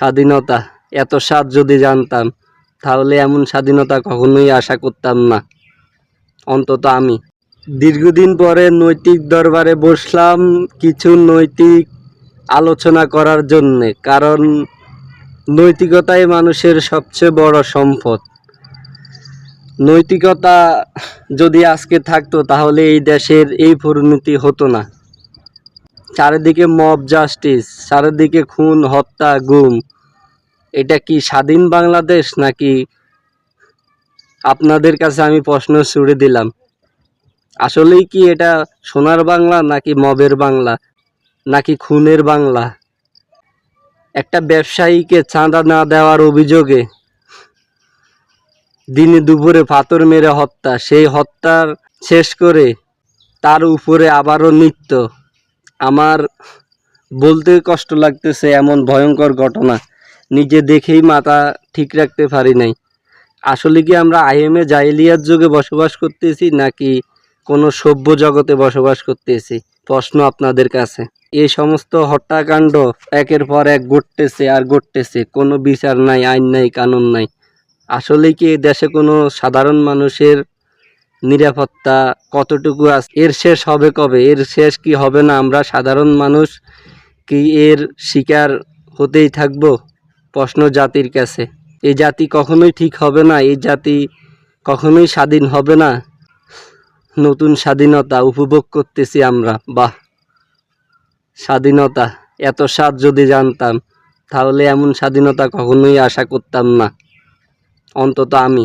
স্বাধীনতা, এত স্বাদ যদি জানতাম, তাহলে এমন স্বাধীনতা কখনোই আশা করতাম না। অন্তত আমি। দীর্ঘদিন পরে নৈতিক দরবারে বসলাম কিছু নৈতিক আলোচনা করার জন্যে, কারণ নৈতিকতাই মানুষের সবচেয়ে বড় সম্পদ। নৈতিকতা যদি আজকে থাকতো, তাহলে এই দেশের এই পরিণতি হতো না। চারিদিকে মব জাস্টিস, চারিদিকে খুন, হত্যা, গুম। এটা কি স্বাধীন বাংলাদেশ নাকি আপনাদের কাছে আমি প্রশ্ন ছুড়ে দিলাম? আসলেই কি এটা সোনার বাংলা নাকি মবের বাংলা নাকি খুনের বাংলা? একটা ব্যবসায়ীকে চাঁদা না দেওয়ার অভিযোগে দিনে দুপুরে পাথর মেরে হত্যা, সেই হত্যার শেষ করে তার উপরে আবারও নৃত্য। আমার বলতে কষ্ট লাগতেছে এমন ভয়ঙ্কর ঘটনা। নিজে দেখেই মাথা ঠিক রাখতে পারি নাই। আসলে কি আমরা আইএমএ জাইলিয়ার যুগে বসবাস করতেছি, নাকি কোনো সভ্য জগতে বসবাস করতেছি? প্রশ্ন আপনাদের কাছে। এই সমস্ত হত্যাকাণ্ড একের পর এক ঘটতেছে আর ঘটতেছে। কোনো বিচার নাই, আইন নাই, কানুন নাই। আসলে কি দেশে কোনো সাধারণ মানুষের নিরাপত্তা কতটুকু আছে, এর শেষ হবে কবে? এর শেষ কি হবে না? আমরা সাধারণ মানুষ কি এর শিকার হতেই থাকব? প্রশ্ন জাতির কাছে। এই জাতি কখনোই ঠিক হবে না, এই জাতি কখনোই স্বাধীন হবে না। নতুন স্বাধীনতা উপভোগ করতেছি আমরা। বাহ! স্বাধীনতা, এত স্বাদ যদি জানতাম, তাহলে এমন স্বাধীনতা কখনোই আশা করতাম না। অন্তত আমি।